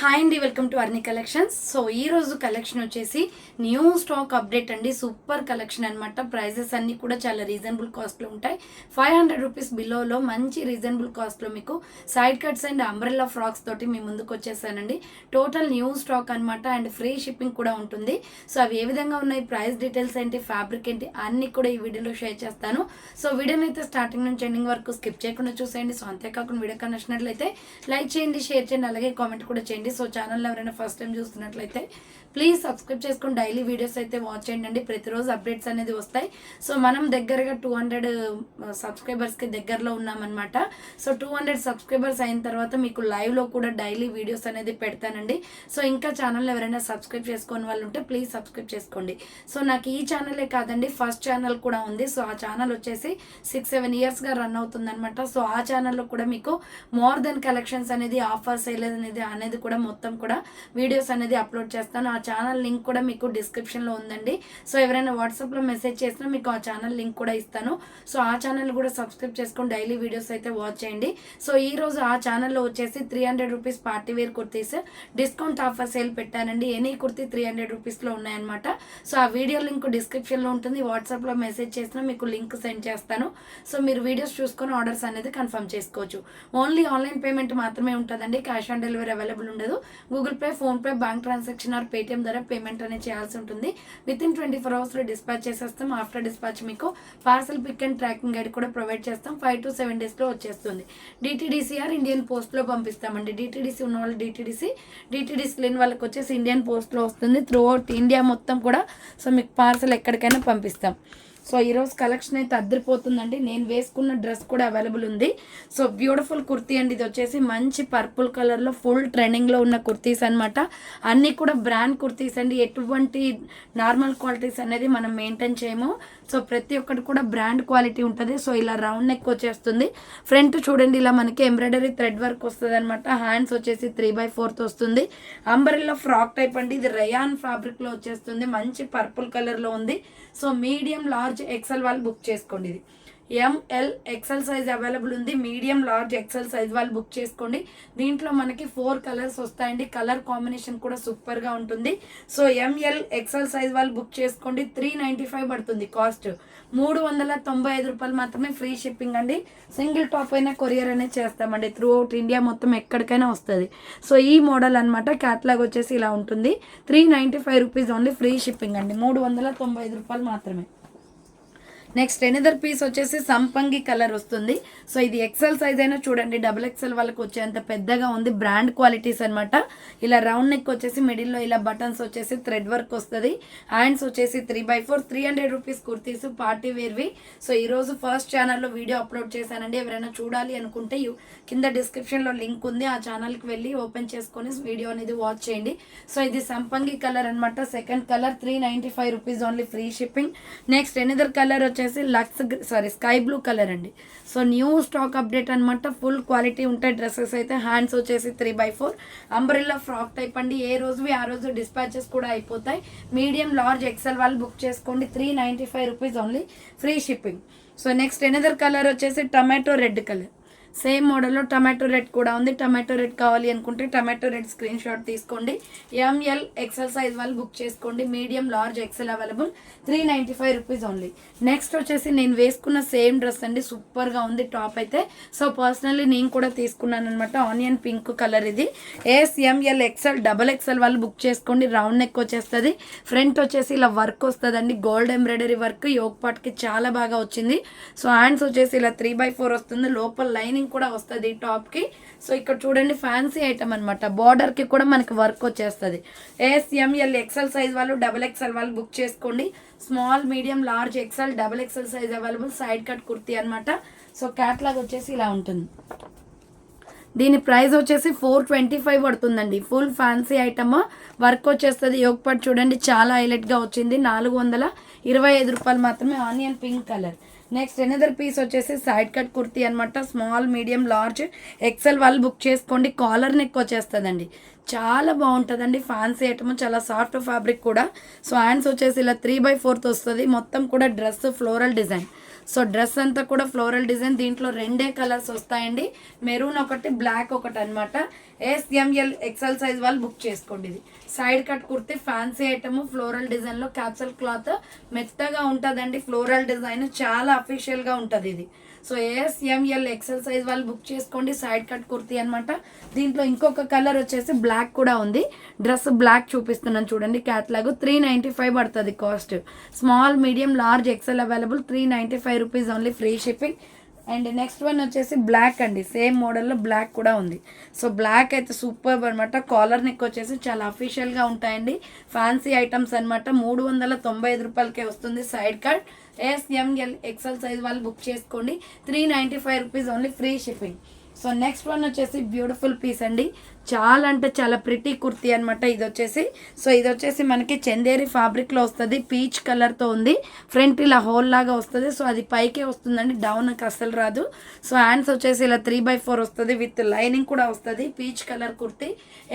Hi అండి welcome to Arni collections so ఈ రోజు కలెక్షన్ వచ్చేసి న్యూ స్టాక్ అప్డేట్ అండి. సూపర్ కలెక్షన్ అన్నమాట. ప్రైజెస్ అన్నీ కూడా చాలా రీజనబుల్ కాస్ట్లో ఉంటాయి. ఫైవ్ హండ్రెడ్ రూపీస్ బిలోలో మంచి రీజనబుల్ కాస్ట్లో మీకు side cuts and umbrella frocks తోటి మీ ముందుకు వచ్చేసానండి. టోటల్ న్యూ స్టాక్ అన్నమాట అండ్ ఫ్రీ షిప్పింగ్ కూడా ఉంటుంది. సో అవి ఏ విధంగా ఉన్నాయి? ప్రైస్ డీటెయిల్స్ ఏంటి? ఫ్యాబ్రిక్ ఏంటి? అన్ని కూడా ఈ వీడియోలో షేర్ చేస్తాను. సో వీడియోని అయితే స్టార్టింగ్ నుంచి ఎండింగ్ వరకు స్కిప్ చేయకుండా చూసేయండి. సో అంతేకాకుండా వీడియో నచ్చినట్లయితే లైక్ చేయండి షేర్ చేయండి అలాగే కామెంట్ కూడా చేయండి. సో ఛానల్ ఎవరైనా ఫస్ట్ టైం చూస్తున్నట్లయితే ప్లీజ్ సబ్స్క్రైబ్ చేసుకొని డైలీ వీడియోస్ అయితే వాచ్ చేయండి అండి. ప్రతిరోజు అప్డేట్స్ అనేది వస్తాయి. సో మనం దగ్గరగా టూ హండ్రెడ్ సబ్స్క్రైబర్స్కి దగ్గరలో ఉన్నామన్నమాట. సో టూ హండ్రెడ్ సబ్స్క్రైబర్స్ అయిన తర్వాత మీకు లైవ్లో కూడా డైలీ వీడియోస్ అనేది పెడతానండి. సో ఇంకా ఛానల్ ఎవరైనా సబ్స్క్రైబ్ చేసుకోని వాళ్ళు ఉంటే ప్లీజ్ సబ్స్క్రైబ్ చేసుకోండి. సో నాకు ఈ ఛానలే కాదండి. ఫస్ట్ ఛానల్ కూడా ఉంది. సో ఆ ఛానల్ వచ్చేసి సిక్స్ సెవెన్ ఇయర్స్గా రన్ అవుతుందన్నమాట. సో ఆ ఛానల్లో కూడా మీకు మోర్ దెన్ కలెక్షన్స్ అనేది ఆఫర్స్ అనేది అనేది కూడా మొత్తం కూడా వీడియోస్ అనేది అప్లోడ్ చేస్తాను. ఆ ఛానల్ లింక్ కూడా మీకు డిస్క్రిప్షన్లో ఉందండి. సో ఎవరైనా వాట్సాప్లో మెసేజ్ చేసినా మీకు ఆ ఛానల్ లింక్ కూడా ఇస్తాను. సో ఆ ఛానల్ కూడా సబ్స్క్రైబ్ చేసుకొని డైలీ వీడియోస్ అయితే వాచ్ చేయండి. సో ఈ రోజు ఆ ఛానల్లో వచ్చేసి three hundred rupees party wear kurtis discount offer sale పెట్టానండి. ఎనీ కుర్తీ త్రీ హండ్రెడ్ రూపీస్లో ఉన్నాయన్నమాట. సో ఆ వీడియో లింక్ డిస్క్రిప్షన్లో ఉంటుంది. వాట్సాప్లో మెసేజ్ చేసినా మీకు లింక్ సెండ్ చేస్తాను. సో మీరు వీడియోస్ చూసుకొని ఆర్డర్స్ అనేది కన్ఫర్మ్ చేసుకోవచ్చు. ఓన్లీ ఆన్లైన్ పేమెంట్ మాత్రమే ఉంటుందండి. క్యాష్ ఆన్ డెలివరీ అవైలబుల్ ఉండదు. Google Pay PhonePe bank transaction or Paytm ద్వారా పేమెంట్ అనేది చేయాల్సి ఉంటుంది. విత్ ఇన్ ట్వంటీ ఫోర్ అవర్స్లో డిస్పాచ్ చేసేస్తాం. ఆఫ్టర్ డిస్పాచ్ మీకు parcel pick and tracking guide కూడా ప్రొవైడ్ చేస్తాం. ఫైవ్ టు సెవెన్ డేస్లో వచ్చేస్తుంది. డిటీడీసీఆర్ ఇండియన్ పోస్ట్లో పంపిస్తామండి. డిటీడీసీ ఉన్న వాళ్ళు డిటీడీసీ డిటీడీసీ లేని వాళ్ళకి వచ్చేసి ఇండియన్ పోస్ట్లో వస్తుంది. త్రూ అవుట్ ఇండియా మొత్తం కూడా. సో మీకు పార్సల్ ఎక్కడికైనా పంపిస్తాం. సో ఈరోజు కలెక్షన్ అయితే అద్దరిపోతుందండి. నేను వేసుకున్న డ్రెస్ కూడా అవైలబుల్ ఉంది. సో బ్యూటిఫుల్ కుర్తీ అండి ఇది వచ్చేసి. మంచి పర్పుల్ కలర్లో ఫుల్ ట్రెండింగ్లో ఉన్న కుర్తీస్ అనమాట అన్నీ కూడా బ్రాండ్ కుర్తీస్ అండి. ఎటువంటి నార్మల్ క్వాలిటీస్ అనేది మనం మెయింటైన్ చేయము. సో ప్రతి ఒక్కటి కూడా బ్రాండ్ క్వాలిటీ ఉంటుంది. సో ఇలా రౌండ్ నెక్ వచ్చేస్తుంది. ఫ్రంట్ చూడండి ఇలా మనకి ఎంబ్రాయిడరీ థ్రెడ్ వర్క్ వస్తుంది అనమాట హ్యాండ్స్ వచ్చేసి త్రీ బై ఫోర్త్ వస్తుంది. అంబరిల్లో ఫ్రాక్ టైప్ అండి. ఇది రయాన్ ఫ్యాబ్రిక్లో వచ్చేస్తుంది. మంచి పర్పుల్ కలర్లో ఉంది. సో మీడియం లార్జ్ ఎక్సెల్ వాళ్ళు బుక్ చేసుకోండి ఇది. M L XL size available ఉంది. మీడియం లార్జ్ ఎక్సెల్ సైజ్ వాళ్ళు బుక్ చేసుకోండి. దీంట్లో మనకి ఫోర్ కలర్స్ వస్తాయండి. కలర్ కాంబినేషన్ కూడా సూపర్గా ఉంటుంది. So M L XL size వాళ్ళు బుక్ చేసుకోండి. త్రీ నైంటీ ఫైవ్ పడుతుంది కాస్ట్ మూడు వందల తొంభై ఐదు రూపాయలు మాత్రమే ఫ్రీ షిప్పింగ్ అండి. సింగిల్ టాప్ అయినా కొరియర్ అనేది చేస్తామండి. త్రూ అవుట్ ఇండియా మొత్తం ఎక్కడికైనా వస్తుంది. సో ఈ మోడల్ అనమాట క్యాట్లాగ్ వచ్చేసి ఇలా ఉంటుంది. Three ninety five rupees only free shipping అండి. మూడు వందల తొంభై ఐదు రూపాయలు మాత్రమే. నెక్స్ట్ ఎనిదర్ పీస్ వచ్చేసి సంపంగి కలర్ వస్తుంది. సో ఇది ఎక్సెల్ సైజ్ అయినా చూడండి డబుల్ ఎక్సెల్ వాళ్ళకి వచ్చేంత పెద్దగా ఉంది బ్రాండ్ క్వాలిటీస్ అనమాట ఇలా రౌండ్ నెక్ వచ్చేసి మిడిల్లో ఇలా బటన్స్ వచ్చేసి థ్రెడ్ వర్క్ వస్తుంది. హ్యాండ్స్ వచ్చేసి three by four three hundred rupees kurtis party వేర్వి so ఈరోజు ఫస్ట్ ఛానల్లో వీడియో అప్లోడ్ చేశానండి. ఎవరైనా చూడాలి అనుకుంటే కింద డిస్క్రిప్షన్లో లింక్ ఉంది. ఆ ఛానల్కి వెళ్ళి ఓపెన్ చేసుకొని వీడియో అనేది వాచ్ చేయండి. సో ఇది సంపంగి కలర్ అనమాట second colour three ninety five rupees only free shipping next another colour వచ్చేసి వచ్చేసి లక్స్ సారీ స్కై బ్లూ కలర్ అండి. సో న్యూ స్టాక్ అప్డేట్ అనమాట ఫుల్ క్వాలిటీ ఉంటాయి డ్రెస్సెస్ అయితే. హ్యాండ్స్ వచ్చేసి three by four. Umbrella frock type అండి. ఏ రోజువి ఆ రోజు డిస్పాచెస్ కూడా అయిపోతాయి. మీడియం లార్జ్ ఎక్సెల్ వాళ్ళు బుక్ చేసుకోండి. Three ninety five rupees only. Free shipping. So next another colour వచ్చేసి టమాటో రెడ్ కలర్. సేమ్ మోడల్లో టమాటో రెడ్ కూడా ఉంది. టమాటో రెడ్ కావాలి అనుకుంటే టమాటో రెడ్ స్క్రీన్ షాట్ తీసుకోండి. ఎంఎల్ ఎక్సెల్ సైజ్ వాళ్ళు బుక్ చేసుకోండి. Medium large XL available three ninety five rupees only next వచ్చేసి నేను వేసుకున్న సేమ్ డ్రెస్ అండి. సూపర్గా ఉంది టాప్ అయితే. సో పర్సనల్లీ నేను కూడా తీసుకున్నాను అనమాట ఆనియన్ పింక్ కలర్ ఇది. S M L XL double XL వాళ్ళు బుక్ చేసుకోండి. రౌండ్ నెక్ వచ్చేస్తుంది. ఫ్రంట్ వచ్చేసి ఇలా వర్క్ వస్తుందండి. గోల్డ్ ఎంబ్రాయిడరీ వర్క్ యోగ్ పాట్కి చాలా బాగా వచ్చింది. సో హ్యాండ్స్ వచ్చేసి ఇలా త్రీ బై ఫోర్ వస్తుంది. లోపల లైనింగ్ కూడా వస్తుంది టాప్కి. సో ఇక్కడ చూడండి ఫ్యాన్సీ ఐటమ్ అనమాట బార్డర్కి కూడా మనకి వర్క్ వచ్చేస్తుంది. A S M L XL size వాళ్ళు డబల్ ఎక్సెల్ వాళ్ళు బుక్ చేసుకోండి. Small medium large XL double XL size available side cut kurti అనమాట సో క్యాట్లాగ్ వచ్చేసి ఇలా ఉంటుంది. దీని ప్రైస్ వచ్చేసి ఫోర్ ట్వంటీ ఫైవ్ పడుతుందండి. ఫుల్ ఫ్యాన్సీ ఐటమ్ వర్క్ వచ్చేస్తుంది. యోగపాటు చూడండి చాలా హైలైట్గా వచ్చింది. నాలుగు వందల ఇరవై ఐదు రూపాయలు మాత్రమే onion pink colour. Next another piece వచ్చేసి సైడ్ కట్ కుర్తీ అనమాట స్మాల్ మీడియం లార్జ్ ఎక్సెల్ వాళ్ళు బుక్ చేసుకోండి. కాలర్ నెక్ వచ్చేస్తుందండి. చాలా బాగుంటుందండి. ఫ్యాన్సీ ఐటమ్ చాలా సాఫ్ట్ ఫ్యాబ్రిక్ కూడా. సో హ్యాండ్స్ వచ్చేసి ఇలా త్రీ బై ఫోర్త్ వస్తుంది. మొత్తం కూడా dress floral design so dress అంతా కూడా ఫ్లోరల్ డిజైన్ దీంట్లో రెండే కలర్స్ వస్తాయండి. మెరూన్ ఒకటి బ్లాక్ ఒకటి అనమాట S M L XL size వాళ్ళు బుక్ చేసుకోండి ఇది. Side cut kurti fancy item floral డిజైన్లో క్యాప్సల్ క్లాత్ మెత్తగా ఉంటుందండి. ఫ్లోరల్ డిజైన్ చాలా అఫీషియల్గా ఉంటుంది ఇది. So A S M L XL size వాళ్ళు బుక్ చేసుకోండి సైడ్ కట్ కుర్తీ అనమాట దీంట్లో ఇంకొక కలర్ వచ్చేసి బ్లాక్ కూడా ఉంది. డ్రెస్ బ్లాక్ చూపిస్తున్నాను చూడండి క్యాట్లాగ్ త్రీ నైంటీ ఫైవ్ పడుతుంది cost small medium large XL available three ninety five rupees only free shipping and next one వచ్చేసి బ్లాక్ అండి. సేమ్ మోడల్లో బ్లాక్ కూడా ఉంది. సో బ్లాక్ అయితే సూపర్ అనమాట కాలర్ నెక్ వచ్చేసి చాలా అఫీషియల్గా ఉంటాయండి. ఫ్యాన్సీ ఐటమ్స్ అనమాట మూడు వందల తొంభై ఐదు రూపాయలకే వస్తుంది side card S M L XL size వాళ్ళు బుక్ చేసుకోండి. Three ninety five rupees only free shipping so next one వచ్చేసి బ్యూటిఫుల్ పీస్ అండి. చాలా అంటే చాలా ప్రిటీ కుర్తీ అనమాట ఇది వచ్చేసి. సో ఇది వచ్చేసి మనకి చందేరి ఫ్యాబ్రిక్లో వస్తుంది. పీచ్ కలర్తో ఉంది. ఫ్రంట్ ఇలా హోల్ లాగా వస్తుంది. సో అది పైకే వస్తుందండి. డౌన్కి అస్సలు రాదు. సో హ్యాండ్స్ వచ్చేసి ఇలా త్రీ బై ఫోర్ వస్తుంది. విత్ లైనింగ్ కూడా వస్తుంది. Peach colour kurti.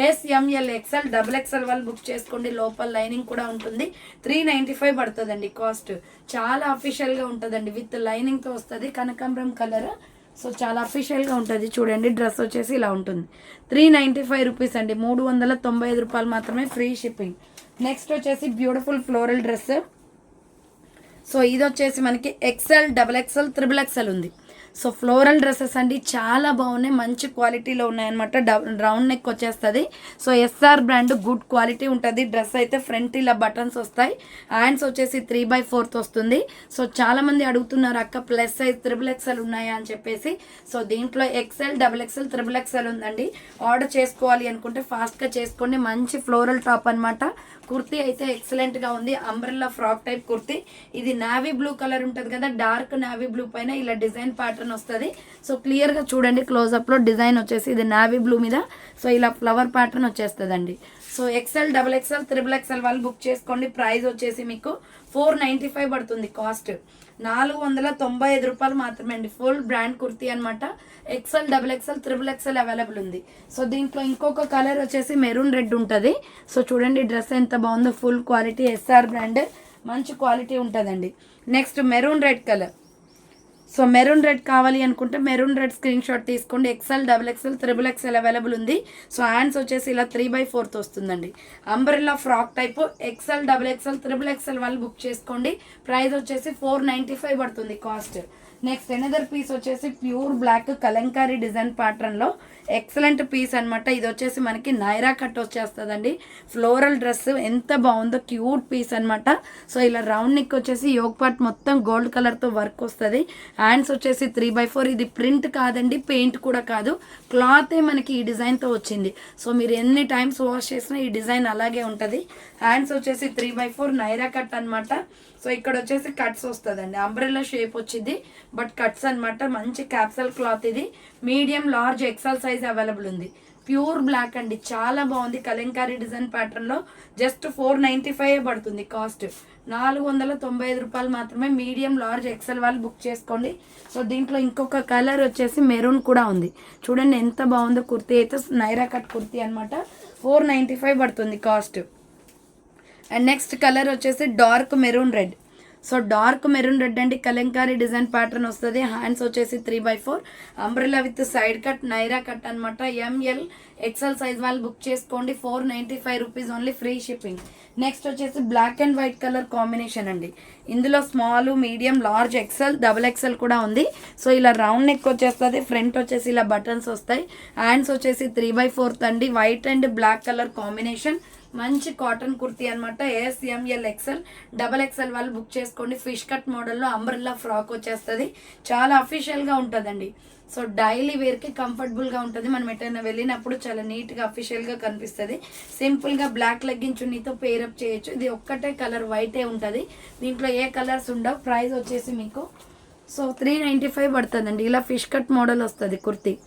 S M L XL double XL వాళ్ళు బుక్ చేసుకోండి. లోపల లైనింగ్ కూడా ఉంటుంది. త్రీ నైంటీ ఫైవ్ పడుతుందండి కాస్ట్ చాలా అఫీషియల్గా ఉంటుందండి. విత్ లైనింగ్తో వస్తుంది. కనకాంబరం కలర్ సో చాలా అఫీషియల్గా ఉంటుంది. చూడండి డ్రెస్ వచ్చేసి ఇలా ఉంటుంది. త్రీ నైంటీ ఫైవ్ రూపీస్ అండి. మూడు వందల తొంభై ఐదు రూపాయలు మాత్రమే ఫ్రీ షిప్పింగ్ నెక్స్ట్ వచ్చేసి బ్యూటిఫుల్ ఫ్లోరల్ డ్రెస్ సో ఇది వచ్చేసి మనకి XL double XL triple XL ఉంది. సో ఫ్లోరల్ డ్రెస్సెస్ అండి చాలా బాగున్నాయి మంచి క్వాలిటీలో ఉన్నాయన్నమాట. రౌండ్ నెక్ వచ్చేస్తుంది. So SR brand good quality ఉంటుంది. డ్రెస్ అయితే ఫ్రంట్ ఇలా బటన్స్ వస్తాయి. హ్యాండ్స్ వచ్చేసి త్రీ బై ఫోర్త్ వస్తుంది. సో చాలామంది అడుగుతున్నారు అక్క ప్లస్ సైజ్ త్రిబుల్ ఎక్స్ఎల్ ఉన్నాయా? అని చెప్పేసి. సో దీంట్లో XL double XL triple XL ఉందండి. ఆర్డర్ చేసుకోవాలి అనుకుంటే ఫాస్ట్గా చేసుకోండి. మంచి ఫ్లోరల్ టాప్ అనమాట కుర్తీ అయితే ఎక్సలెంట్గా ఉంది. Umbrella frock type kurti. ఇది నావీ బ్లూ కలర్ ఉంటుంది కదా డార్క్ నావీ బ్లూ పైన ఇలా డిజైన్ ప్యాటర్న్ వస్తుంది. సో క్లియర్గా చూడండి క్లోజప్లో డిజైన్ వచ్చేసి ఇది నావీ బ్లూ మీద. సో ఇలా ఫ్లవర్ ప్యాటర్న్ వచ్చేస్తుందండి. So XL double XL triple XL వాళ్ళు బుక్ చేసుకోండి. ప్రైస్ వచ్చేసి మీకు ఫోర్ నైంటీ ఫైవ్ పడుతుంది కాస్ట్ నాలుగు వందల తొంభై ఐదు రూపాయలు మాత్రమే అండి. ఫుల్ బ్రాండ్ కుర్తీ అనమాట XL double XL triple XL available ఉంది. సో దీంట్లో ఇంకొక కలర్ వచ్చేసి మెరూన్ రెడ్ ఉంటుంది. సో చూడండి డ్రెస్ ఎంత బాగుందో. ఫుల్ క్వాలిటీ ఎస్ఆర్ బ్రాండ్ మంచి క్వాలిటీ ఉంటుందండి. Next maroon red colour so maroon red కావాలి అనుకుంటే మెరూన్ రెడ్ స్క్రీన్ షాట్ తీసుకోండి. XL double XL triple XL available ఉంది. సో హ్యాండ్స్ వచ్చేసి ఇలా త్రీ బై ఫోర్త్ వస్తుందండి. Umbrella frock type XL double XL triple XL వాళ్ళు book చేసుకోండి. Price వచ్చేసి ఫోర్ నైంటీ ఫైవ్ పడుతుంది కాస్ట్ నెక్స్ట్ ఎనదర్ పీస్ వచ్చేసి ప్యూర్ బ్లాక్ కలంకారీ డిజైన్ ప్యాటర్న్లో ఎక్సలెంట్ పీస్ అనమాట ఇది వచ్చేసి మనకి నైరా కట్ వచ్చేస్తుందండి. ఫ్లోరల్ డ్రెస్ ఎంత బాగుందో క్యూట్ పీస్ అనమాట సో ఇలా రౌండ్ నెక్ వచ్చేసి యోగ్ పార్ట్ మొత్తం గోల్డ్ కలర్తో వర్క్ వస్తుంది. హ్యాండ్స్ వచ్చేసి త్రీ బై ఫోర్ ఇది ప్రింట్ కాదండి పెయింట్ కూడా కాదు. క్లాతే మనకి ఈ డిజైన్తో వచ్చింది. సో మీరు ఎన్ని టైమ్స్ వాష్ చేసినా ఈ డిజైన్ అలాగే ఉంటుంది. హ్యాండ్స్ వచ్చేసి three by four Naira cut అనమాట సో ఇక్కడ వచ్చేసి కట్స్ వస్తుందండి. అంబ్రెల్లా షేప్ వచ్చింది బట్ కట్స్ అనమాట మంచి క్యాప్సల్ క్లాత్ ఇది. Medium large XL size available ఉంది. ప్యూర్ బ్లాక్ అండి. చాలా బాగుంది కలంకారీ డిజైన్ ప్యాటర్న్లో జస్ట్ ఫోర్ నైంటీ ఫైవ్ పడుతుంది కాస్ట్ నాలుగు వందల తొంభై ఐదు రూపాయలు మాత్రమే మీడియం లార్జ్ ఎక్సెల్ వాళ్ళు బుక్ చేసుకోండి. సో దీంట్లో ఇంకొక కలర్ వచ్చేసి మెరూన్ కూడా ఉంది. చూడండి ఎంత బాగుందో కుర్తీ. అయితే నైరా కట్ కుర్తీ అనమాట ఫోర్ నైంటీ ఫైవ్ పడుతుంది కాస్ట్ అండ్ నెక్స్ట్ కలర్ వచ్చేసి dark maroon red so dark maroon red అండి. కలంకారీ డిజైన్ ప్యాటర్న్ వస్తుంది. హ్యాండ్స్ వచ్చేసి three by four umbrella with side cut Naira cut అనమాట ఎంఎల్ ఎక్సెల్ సైజ్ వాళ్ళు బుక్ చేసుకోండి. Four ninety five rupees only free shipping next వచ్చేసి black and white colour combination అండి. ఇందులో small medium large XL double XL కూడా ఉంది. So ఇలా round neck వచ్చేస్తుంది. ఫ్రంట్ వచ్చేసి ఇలా బటన్స్ వస్తాయి. హ్యాండ్స్ వచ్చేసి త్రీ బై ఫోర్త్ అండి. White and black colour combination మంచి కాటన్ కుర్తీ అనమాట A S M L XL double XL వాళ్ళు బుక్ చేసుకోండి. ఫిష్ కట్ మోడల్లో అంబ్రెల్లా ఫ్రాక్ వచ్చేస్తుంది. చాలా అఫీషియల్గా ఉంటుందండి. సో డైలీ వేర్కి కంఫర్టబుల్గా ఉంటుంది. మనం ఎటైనా వెళ్ళినప్పుడు చాలా నీట్గా అఫీషియల్గా కనిపిస్తుంది. సింపుల్గా బ్లాక్ లెగ్గిన్ చున్నీతో పేరప్ చేయొచ్చు. ఇది ఒక్కటే కలర్ వైటే ఉంటుంది. దీంట్లో ఏ కలర్స్ ఉండవు. ప్రైస్ వచ్చేసి మీకు. సో త్రీ నైంటీ ఫైవ్ పడుతుందండి. ఇలా ఫిష్ కట్ మోడల్ వస్తుంది కుర్తీ.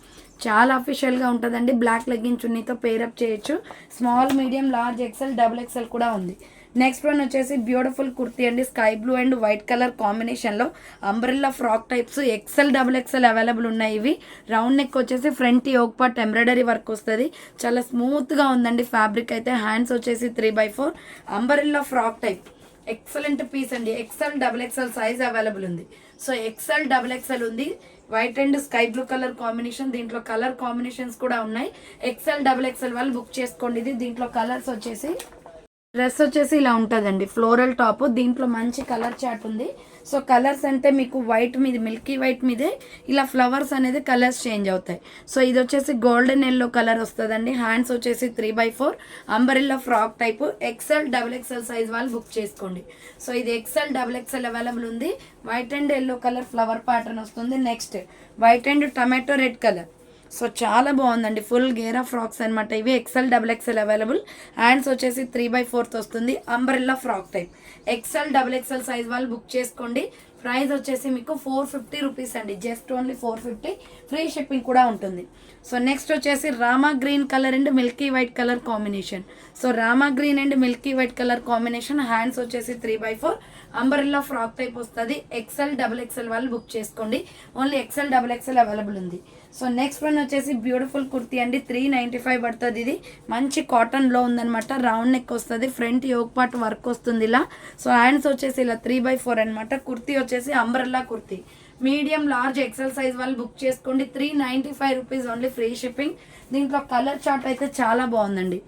చాలా అఫీషియల్గా ఉంటుందండి. బ్లాక్ లెగ్గిన్ చున్నీతో పేరప్ చేయొచ్చు. Small medium large XL double XL కూడా ఉంది. నెక్స్ట్ వన్ వచ్చేసి బ్యూటిఫుల్ కుర్తీ అండి. Sky blue and white colour కాంబినేషన్లో umbrella frock types XL double XL available ఉన్నాయి ఇవి. రౌండ్ నెక్ వచ్చేసి front yoke part embroidery work వస్తుంది. చాలా స్మూత్గా ఉందండి. ఫ్యాబ్రిక్ అయితే హ్యాండ్స్ వచ్చేసి three by four umbrella frock type excellent piece అండి. XL double XL size available ఉంది. సో ఎక్సెల్ డబుల్ ఎక్సెల్ ఉంది. White and sky blue colour combination దీంట్లో కలర్ కాంబినేషన్స్ కూడా ఉన్నాయి. ఎక్సెల్ డబుల్ ఎక్సెల్ వాళ్ళు బుక్ చేసుకోండి. ఇది దీంట్లో కలర్స్ వచ్చేసి డ్రెస్ వచ్చేసి ఇలా ఉంటుందండి. ఫ్లోరల్ టాప్ దీంట్లో మంచి కలర్ చాట్ ఉంది. సో కలర్స్ అంటే మీకు వైట్ మీద మిల్కీ వైట్ మీదే ఇలా ఫ్లవర్స్ అనేది కలర్స్ చేంజ్ అవుతాయి. సో ఇది వచ్చేసి గోల్డెన్ ఎల్లో కలర్ వస్తుందండి. హ్యాండ్స్ వచ్చేసి three by four. Umbrella frock type. XL double XL size వాళ్ళు బుక్ చేసుకోండి. సో ఇది ఎక్సెల్ డబుల్ ఎక్సెల్ అవైలబుల్ ఉంది. White and yellow colour flower pattern వస్తుంది. Next white and tomato red colour. So చాలా బాగుందండి. Full గేరా frocks అనమాట ఇవి XL double XL available hands వచ్చేసి త్రీ బై ఫోర్త్ వస్తుంది. Umbrella frock type XL double XL size వాళ్ళు బుక్ చేసుకోండి. ప్రైస్ వచ్చేసి మీకు ఫోర్ ఫిఫ్టీ రూపీస్ అండి. Just only four fifty free shipping కూడా ఉంటుంది. సో నెక్స్ట్ వచ్చేసి Rama green colour and milky white colour combination so Rama green and milky white colour combination hands వచ్చేసి three by four umbrella frock type వస్తుంది. XL double XL వాళ్ళు book చేసుకోండి. Only XL double XL available ఉంది. So next one వచ్చేసి beautiful kurti అండి. Three ninety five పడుతుంది ఇది. మంచి కాటన్లో ఉందన్నమాట. రౌండ్ నెక్ వస్తుంది. ఫ్రంట్ యోగ్ పార్ట్ వర్క్ వస్తుంది ఇలా. సో హ్యాండ్స్ వచ్చేసి ఇలా త్రీ బై ఫోర్ అనమాట కుర్తీ వచ్చేసి umbrella kurti. Medium large XL size వాళ్ళు బుక్ చేసుకోండి. Three ninety five rupees only free shipping దీంట్లో కలర్ చార్ట్ అయితే చాలా బాగుందండి.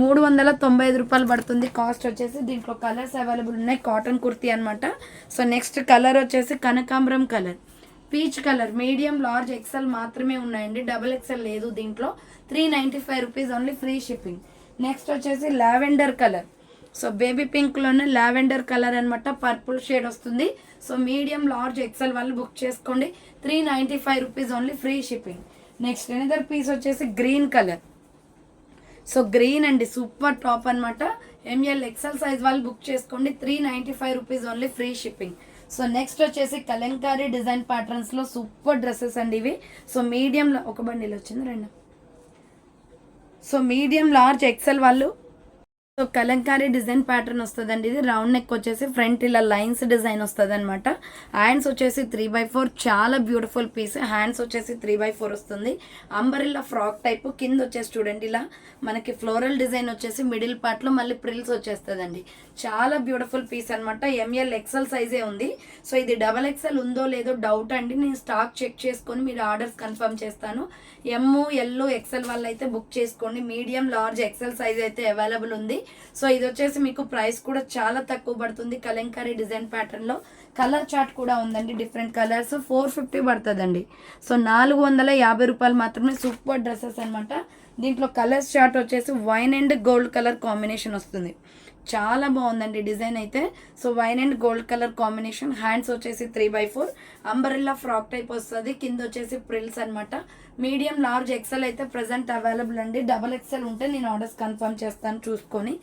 మూడు వందల తొంభై ఐదు రూపాయలు పడుతుంది. కాస్ట్ వచ్చేసి దీంట్లో కలర్స్ అవైలబుల్ ఉన్నాయి. కాటన్ కుర్తీ అనమాట సో నెక్స్ట్ కలర్ వచ్చేసి కనకాంబరం colour peach colour medium large XL మాత్రమే ఉన్నాయండి. డబుల్ ఎక్సెల్ లేదు దీంట్లో. Three ninety five rupees only free shipping. Next వచ్చేసి లావెండర్ కలర్. సో బేబీ పింక్లోనే లావెండర్ కలర్ అనమాట పర్పుల్ షేడ్ వస్తుంది. సో మీడియం లార్జ్ ఎక్సెల్ వాళ్ళు బుక్ చేసుకోండి. Three ninety five rupees only free shipping. Next another piece వచ్చేసి green colour. So green అండి super top అనమాట ML XL size వాళ్ళు book చేసుకోండి. Three ninety five rupees only free shipping. So next వచ్చేసి Kalamkari design ప్యాటర్న్స్లో super dresses అండి ఇవి. So మీడియంలో ఒక బండిలో వచ్చింది రెండు. సో మీడియం లార్జ్ ఎక్సెల్ వాళ్ళు సో కలంకారీ డిజైన్ ప్యాటర్న్ వస్తుందండి. ఇది రౌండ్ నెక్ వచ్చేసి ఫ్రంట్ ఇలా లైన్స్ డిజైన్ వస్తుంది అనమాట హ్యాండ్స్ వచ్చేసి త్రీ బై ఫోర్ చాలా బ్యూటిఫుల్ పీస్ హ్యాండ్స్ వచ్చేసి త్రీ బై ఫోర్ వస్తుంది. అంబరిల్లా ఫ్రాక్ టైప్ కింద వచ్చేసి చూడండి ఇలా. మనకి ఫ్లోరల్ డిజైన్ వచ్చేసి మిడిల్ పార్ట్లో మళ్ళీ ప్రిల్స్ వచ్చేస్తుందండి. చాలా బ్యూటిఫుల్ పీస్ అనమాట ఎంఎల్ ఎక్సెల్ సైజే ఉంది. సో ఇది డబల్ ఎక్సెల్ ఉందో లేదో డౌట్ అండి. నేను స్టాక్ చెక్ చేసుకొని మీరు ఆర్డర్స్ కన్ఫర్మ్ చేస్తాను. ఎమ్ ఎల్ ఎక్సెల్ వాళ్ళు అయితే బుక్ చేసుకోండి. మీడియం లార్జ్ ఎక్సెల్ సైజ్ అయితే అవైలబుల్ ఉంది. సో ఇది వచ్చేసి మీకు ప్రైస్ కూడా చాలా తక్కువ పడుతుంది. కలంకారీ డిజైన్ ప్యాటర్న్లో కలర్ చార్ట్ కూడా ఉందండి డిఫరెంట్ కలర్స్ ఫోర్ ఫిఫ్టీ పడుతుందండి. సో నాలుగు వందల యాభై రూపాయలు మాత్రమే సూపర్ డ్రెస్సెస్ అనమాట దీంట్లో కలర్స్ చార్ట్ వచ్చేసి wine and gold colour combination వస్తుంది. చాలా బాగుందండి డిజైన్ అయితే. So wine and gold colour combination. Hands వచ్చేసి three by four. Umbrella frock type వస్తుంది. కింద వచ్చేసి ప్రిల్స్ అనమాట మీడియం లార్జ్ ఎక్సెల్ అయితే ప్రజెంట్ అవైలబుల్ అండి. డబల్ ఎక్సెల్ ఉంటే నేను ఆర్డర్స్ కన్ఫర్మ్ చేస్తాను చూసుకొని.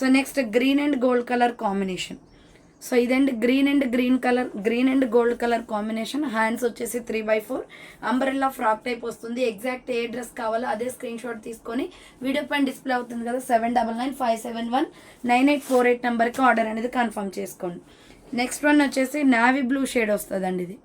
So next green and gold colour combination. So ఇదండి green and green colour green and gold colour combination hands వచ్చేసి three by four umbrella frock type వస్తుంది. Exact ఏ dress కావాలో అదే స్క్రీన్ షాట్ తీసుకొని వీడియో పైన డిస్ప్లే అవుతుంది కదా seven double nine five seven one nine eight four eight నెంబర్కి ఆర్డర్ అనేది కన్ఫర్మ్ చేసుకోండి. నెక్స్ట్ వన్ వచ్చేసి నావీ బ్లూ షేడ్ వస్తుందండి ఇది.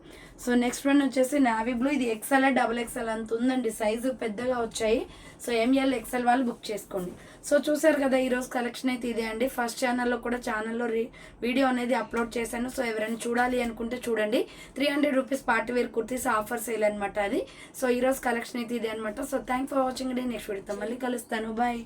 సో నెక్స్ట్ వన్ వచ్చేసి నావీ బ్లూ ఇది ఎక్సెల్ డబుల్ ఎక్సెల్ అంత ఉందండి. సైజు పెద్దగా వచ్చాయి. సో ఎంఎల్ ఎక్సెల్ వాళ్ళు బుక్ చేసుకోండి. సో చూసారు కదా ఈరోజు కలెక్షన్ అయితే ఇదే అండి. ఫస్ట్ ఛానల్లో కూడా ఛానల్లో రీ వీడియో అనేది అప్లోడ్ చేశాను. సో ఎవరైనా చూడాలి అనుకుంటే చూడండి. Three hundred rupees party wear kurtis offer sale అనమాట అది. సో ఈరోజు కలెక్షన్ అయితే ఇదే అనమాట సో థ్యాంక్ ఫర్ వాచింగ్ అండి. నెక్స్ట్ వీడియోతో మళ్ళీ కలుస్తాను. బాయ్